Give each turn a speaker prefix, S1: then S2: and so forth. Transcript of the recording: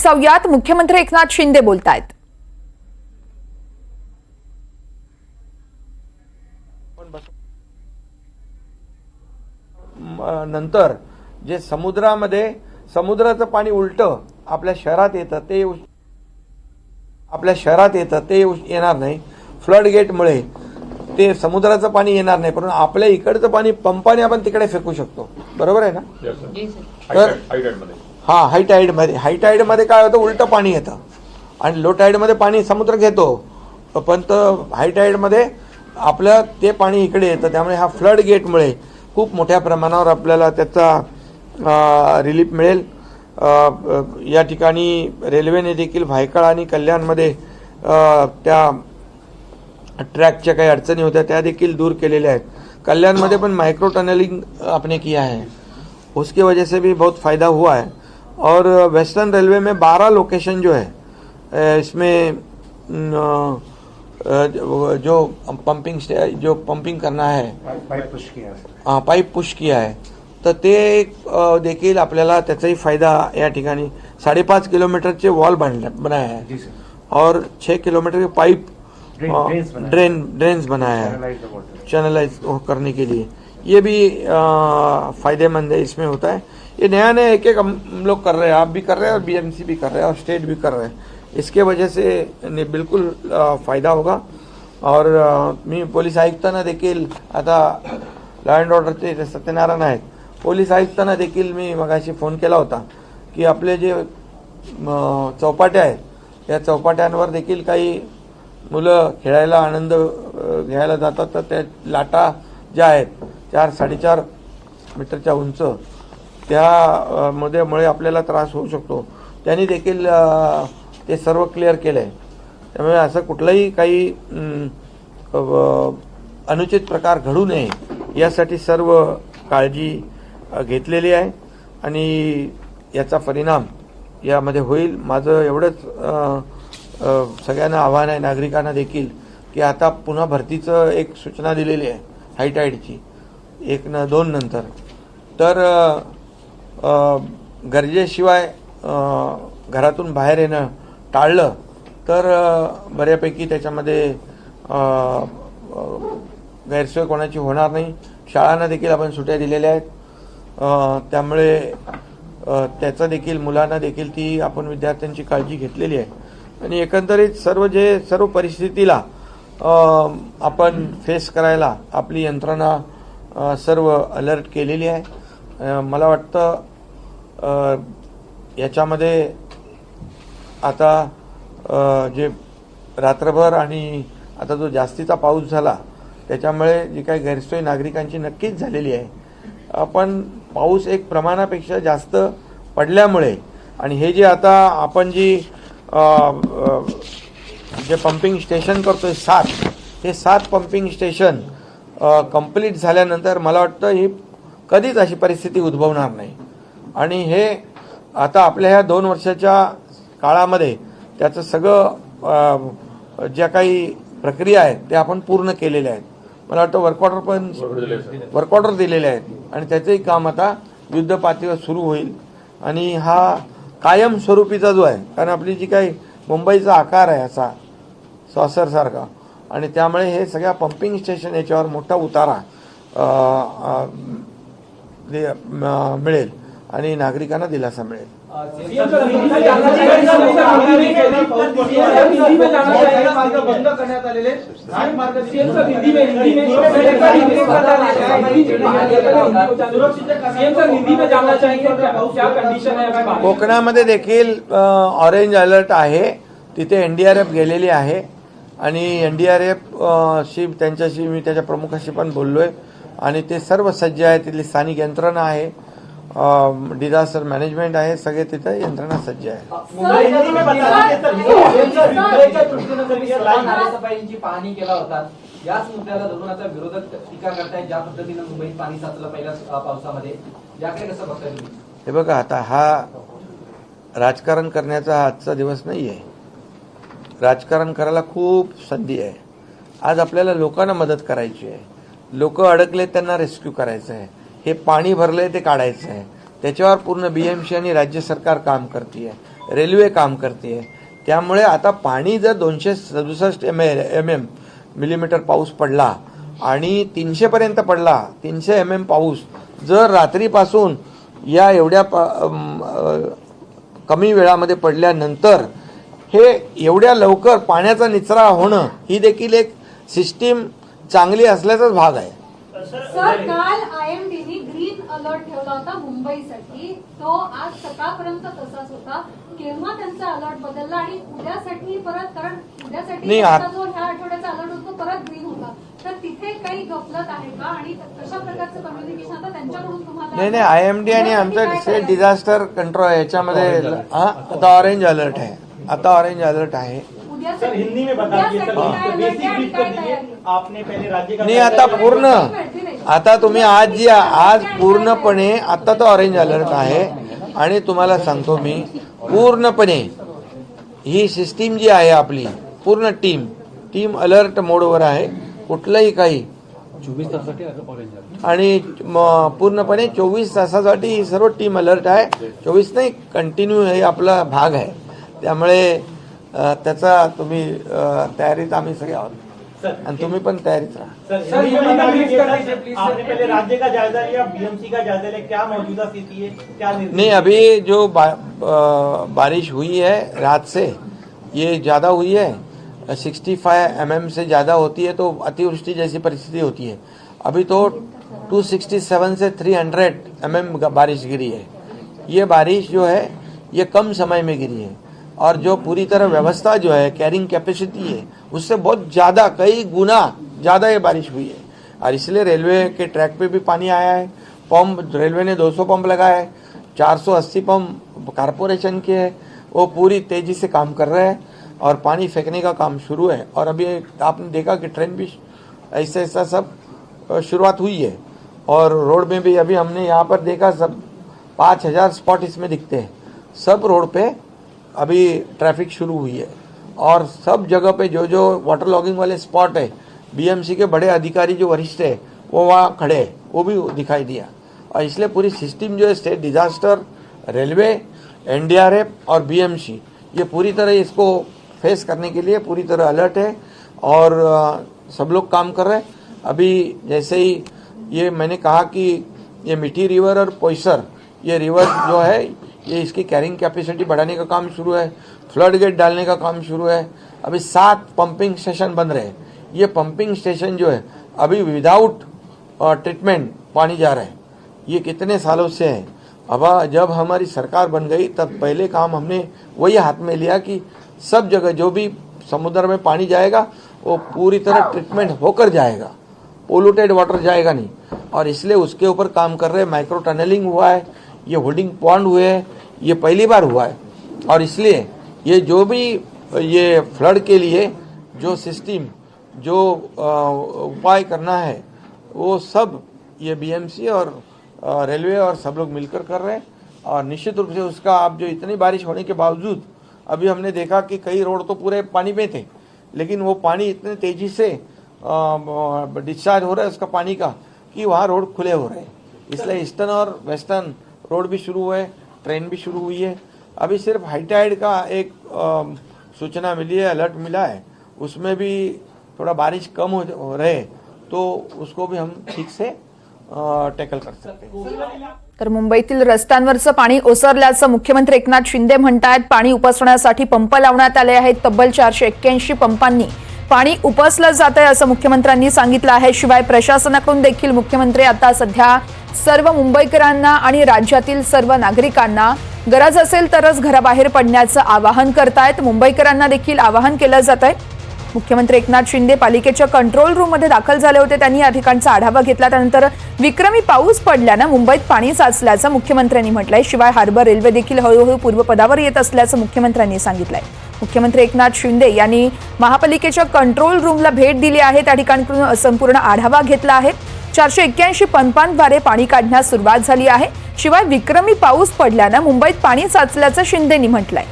S1: सौयात मुख्यमंत्री एकनाथ शिंदे बोलतायत.
S2: नंतर जे समुद्रामध्ये समुद्राचं पाणी उलटं आपल्या शहरात येतं ते आपल्या शहरात येतं ते येणार नाही. फ्लड गेटमुळे ते समुद्राचं पाणी येणार नाही परंतु आपल्या इकडचं पाणी पंपाने आपण तिकडे फेकू शकतो. बरोबर आहे ना? तर हा हाय टाईडमध्ये हाय टाईडमध्ये काय होतं उलटं पाणी येतं. आणि लो टाईडमध्ये पाणी समुद्र घेतो. पण हाय टाईडमध्ये आपलं ते पाणी इकडे येतं. त्यामुळे हा फ्लड गेटमुळे खूप मोठ्या प्रमाणावर आपल्याला त्याचा रिलीफ मिळेल. या ठिकाणी रेल्वेने देखील भायखळा आणि कल्याणमध्ये त्या ट्रॅकच्या काही अडचणी होत्या त्या देखील दूर केलेल्या आहेत. कल्याणमध्ये पण माइक्रो टनलिंग आपने किया है उसकी वजह से भी बहुत फ़ायदा हुआ है. और वेस्टर्न रेलवे में 12 लोकेशन जो है इसमें जो पंपिंग जो पंपिंग करना है।
S3: पाईप पुश किया है.
S2: हा, पाईप पुश किया आहे तर ते देखील आपल्याला त्याचाही फायदा या ठिकाणी साडेपाच किलोमीटरचे वॉल बांधले बनाया है। और छः किलोमीटर के पाइप
S3: ड्रेन- ड्रेन्स
S2: बनाया है. चैनलाइज करने के लिए। ये भी फायदेमंद है इसमें होता है। ये नया नया एक एक हम लोग कर रहे हैं आप भी कर रहे हैं और बीएमसी भी कर रहे हैं और स्टेट भी कर रहे हैं। इसके वजह से ने बिलकुल फायदा होगा। और मी पोलीस आयुक्तांना देखील आता लॉ अँड ऑर्डरचे सत्यनारायण आहेत। पोलीस आयुक्तांना देखील मी मगाशी फोन केला होता की आपले जे चौपाट्या आहेत या चौपाट्यांवर देखील काही मुलं खेळायला आनंद घ्यायला जातात. तर त्या लाटा ज्या आहेत चार साडेचार मीटरच्या उंच त्यामध्येमुळे आपल्याला त्रास होऊ शकतो. त्यांनी देखील ते सर्व क्लिअर केलं आहे त्यामुळे असं कुठलंही काही अनुचित प्रकार घडू नये यासाठी सर्व काळजी घेतलेली आहे. आणि याचा परिणाम यामध्ये होईल. माझं एवढंच सगळ्यांना आव्हान आहे नागरिकांना देखील की आता पुन्हा भरतीचं एक सूचना दिलेली आहे हायटाईडची एक न दोन नंतर. तर गरजेशिवाय घरातून बाहेर येणं टाळलं तर बऱ्यापैकी त्याच्यामध्ये गैरसोय कोणाची होणार नाही. शाळांना देखील आपण सुट्या दिलेल्या आहेत. त्यामुळे त्याचा त्याचं देखील मुलांना देखील ती आपण विद्यार्थ्यांची काळजी घेतलेली आहे. आणि एकंदरीत सर्व जे सर्व परिस्थितीला आपण फेस करायला आपली यंत्रणा सर्व अलर्ट केलेली आहे. मला वाटतं याच्यामध्ये आता जे रात्रभर आणि आता जो जास्तीचा पाऊस झाला त्याच्यामुळे जी काही गैरसोय नागरिकांची नक्कीच झालेली आहे. पण पाऊस एक प्रमाणापेक्षा जास्त पडल्यामुळे आणि हे जे आता आपण जी जे पंपिंग स्टेशन करतो आहे सात हे सात पंपिंग स्टेशन कंप्लीट झाल्यानंतर मला वाटतं ही कधीच अशी परिस्थिती उद्भवणार नाही. आणि हे आता आपल्या ह्या दोन वर्षाच्या काळामध्ये त्याचं सगळं ज्या काही प्रक्रिया आहेत ते आपण पूर्ण केलेल्या आहेत. मला वाटतं वर्कऑर्डर पण वर्कऑर्डर दिलेले आहेत. आणि त्याचंही काम आता युद्ध पातळीवर सुरू होईल. आणि हा कायम स्वरूपीचा जो आहे कारण आपली जी काही मुंबईचा आकार आहे असा सॉसरसारखा आणि त्यामुळे हे सगळ्या पंपिंग स्टेशन याच्यावर मोठा उतारा दे- मिळेल. आणि नागरिकांना दिलासा मिळेल. कोकणामध्ये देखील ऑरेंज अलर्ट आहे. तिथे एनडीआरएफ गेलेली आहे. आणि एनडीआरएफ शी त्यांच्याशी मी त्याच्या प्रमुखाशी पण बोललोय. आणि ते सर्व सज्ज आहे तिथली स्थानिक यंत्रणा आहे. डिझास्टर मॅनेजमेंट आहे सगळे तिथे यंत्रणा सज्ज आहे.
S4: पाहणी केला होता याच मुद्द्याला धरून आता विरोधक टीका करतायत ज्या पद्धतीनं मुंबईत पाणी साचलं पहिल्या पावसामध्ये. याकडे कसं बघताय तुम्ही?
S2: हे बघा आता हा राजकारण करण्याचा हा आजचा दिवस नाही आहे राजकारण करायला खूप संधी आहे. आज आपल्याला लोकांना मदत करायची आहे. लोक अडकले त्यांना रेस्क्यू करायचं आहे हे पाणी भरलंय ते काढायचं आहे त्याच्यावर पूर्ण बीएमसी आणि राज्य सरकार काम करते रेल्वे काम करते आहे त्यामुळे आता पाणी जर दोनशे सदुसष्ट एम एम एम मिलीमीटर पाऊस पडला आणि तीनशेपर्यंत पडला तीनशे एम एम पाऊस जर रात्रीपासून या एवढ्या प- कमी वेळामध्ये पडल्यानंतर हे एवढ्या लवकर पाण्याचा निचरा होणं ही देखील एक सिस्टीम चांगली असल्याचाच भाग आहे
S3: सर काल आयएमडीने ग्रीन अलर्ट ठेवला होता मुंबईसाठी. तो आज सकाळपर्यंत तसाच होता. केव्हा त्यांचा अलर्ट बदलला आणि उद्यासाठी परत कारण उद्यासाठी जो ह्या आठवड्याचा अलर्ट होतो परत ग्रीन होता. तर तिथे काही गफलत आहे का? आणि कशा प्रकारचं कम्युनिकेशन आता त्यांच्याकडून तुम्हाला
S2: नाही नाही आय एम डी आणि आमचं? डिझास्टर कंट्रोल याच्यामध्ये हा आता ऑरेंज अलर्ट आहे. आता ऑरेंज अलर्ट आहे.
S5: सर हिंदी में बता
S3: आहे?
S5: आपने पहले राज्य का
S2: नाही आता पूर्ण. आता तुम्ही आज जी आज पूर्णपणे आता तर ऑरेंज अलर्ट आहे. आणि तुम्हाला सांगतो मी पूर्णपणे ही सिस्टीम जी आहे आपली पूर्ण टीम टीम अलर्ट मोडवर आहे. कुठलंही काही. आणि म- पूर्णपणे चोवीस तासासाठी ही सर्व टीम अलर्ट आहे. चोवीस नाही कंटिन्यू हे आपला भाग आहे. त्यामुळे त्याचा तुम्ही तयारीत आम्ही सगळे आहोत. आणि तुम्ही पण तयारीत राहा.
S5: सर में बता दीजिए,
S4: कर.
S5: सर, आपने पहले राज्य का जायजा लिया बीएमसी का जायजा लिया क्या मौजूदा स्थिति है? क्या निर्देश
S2: नहीं अभी जो बा, बारिश हुई है रात से ये ज़्यादा हुई है। सिक्सटी फाइव एम से ज़्यादा होती है तो अतिवृष्टि जैसी परिस्थिति होती है। अभी तो 267 से 300 एम बारिश गिरी है। ये बारिश जो है ये कम समय में गिरी है। और जो पूरी तरह व्यवस्था जो है कैरिंग कैपेसिटी है, उससे बहुत ज़्यादा, कई गुना ज़्यादा ये बारिश हुई है। और इसलिए रेलवे के ट्रैक पे भी पानी आया है। पंप रेलवे ने 200 पंप लगाया है। 480 पंप कारपोरेशन के है। वो पूरी तेज़ी से काम कर रहे हैं और पानी फेंकने का काम शुरू है। और अभी आपने देखा कि ट्रेन भी ऐसा ऐसा सब शुरुआत हुई है। और रोड में भी अभी हमने यहाँ पर देखा सब, पाँच हज़ार स्पॉट इसमें दिखते हैं। सब रोड पे अभी ट्रैफ़िक शुरू हुई है। और सब जगह पे जो जो वाटर लॉगिंग वाले स्पॉट है बीएमसी के बड़े अधिकारी जो वरिष्ठ है, वो वहाँ खड़े हैं, वो भी दिखाई दिया। और इसलिए पूरी सिस्टम जो है स्टेट डिजास्टर रेलवे एनडीआरएफ और बीएमसी ये पूरी तरह इसको फेस करने के लिए पूरी तरह अलर्ट है। और सब लोग काम कर रहे हैं। अभी जैसे ही ये मैंने कहा कि ये मिठी रिवर और पोइसर ये रिवर जो है ये इसकी कैरिंग कैपेसिटी बढ़ाने का काम शुरू है फ्लड गेट डालने का काम शुरू है। अभी सात पंपिंग स्टेशन बन रहे हैं। ये पंपिंग स्टेशन जो है, अभी विदाउट ट्रीटमेंट पानी जा रहा है। ये कितने सालों से है? अब जब हमारी सरकार बन गई, तब पहले काम हमने वही हाथ में लिया कि सब जगह जो भी समुद्र में पानी जाएगा, वो पूरी तरह ट्रीटमेंट होकर जाएगा। पोल्यूटेड वाटर जाएगा नहीं। और इसलिए उसके ऊपर काम कर रहे हैं माइक्रो टनलिंग हुआ है, ये होल्डिंग पॉन्ड हुए हैं। ये पहली बार हुआ है। और इसलिए ये जो भी, ये फ्लड के लिए जो सिस्टम, जो उपाय करना है, वो सब ये बीएमसी और रेलवे और सब लोग मिलकर कर रहे हैं। और निश्चित रूप से उसका अब जो इतनी बारिश होने के बावजूद, अभी हमने देखा कि कई रोड तो पूरे पानी में थे, लेकिन वो पानी इतने तेज़ी से डिस्चार्ज हो रहा है उसका पानी का कि वहाँ रोड खुले हो रहे हैं। इसलिए ईस्टर्न और वेस्टर्न रोड भी शुरू हुए ट्रेन भी शुरू हुई है। अभी सिर्फ हाईटाइड का एक सूचना मिली है अलर्ट मिला है। उसमें भी थोड़ा बारिश कम हो, हो रहे तो उसको भी हम ठीक से टेकल कर सकते
S1: तर मुंबईतील रस्त्यांवरचं पाणी ओसरल्याचं मुख्यमंत्री एकनाथ शिंदे म्हणतायत पाणी उपसण्यासाठी पंप लावण्यात आले आहेत तब्बल चारशे एक्क्याऐंशी पंपांनी. पाणी उपसलं जात आहे असं मुख्यमंत्र्यांनी सांगितलं आहे. शिवाय प्रशासनाकडून देखील मुख्यमंत्री आता सध्या सर्व मुंबईकरांना आणि राज्यातील सर्व नागरिकांना गरज असेल तरच घराबाहेर पडण्याचं आवाहन करतायत. मुंबईकरांना देखील आवाहन केलं जात आहे मुख्यमंत्री एकनाथ शिंदे पालिकेच्या कंट्रोल रूममध्ये दाखल झाले होते. त्यांनी या ठिकाणचा आढावा घेतला. त्यानंतर विक्रमी पाऊस पडल्यानं मुंबईत पाणी साचल्याचं मुख्यमंत्र्यांनी म्हटलंय. शिवाय हार्बर रेल्वे देखील हळूहळू पूर्वपदावर येत असल्याचं मुख्यमंत्र्यांनी सांगितलंय. मुख्यमंत्री एकनाथ शिंदे यांनी महापालिकेच्या कंट्रोल रूमला भेट दिली आहे. त्या ठिकाणी संपूर्ण आढावा घेतला आहे. चारशे एक्क्याऐंशी पंपांद्वारे पाणी काढण्यास सुरुवात झाली आहे. शिवाय विक्रमी पाऊस पडल्यानं मुंबईत पाणी साचल्याचं शिंदेनी म्हटलंय.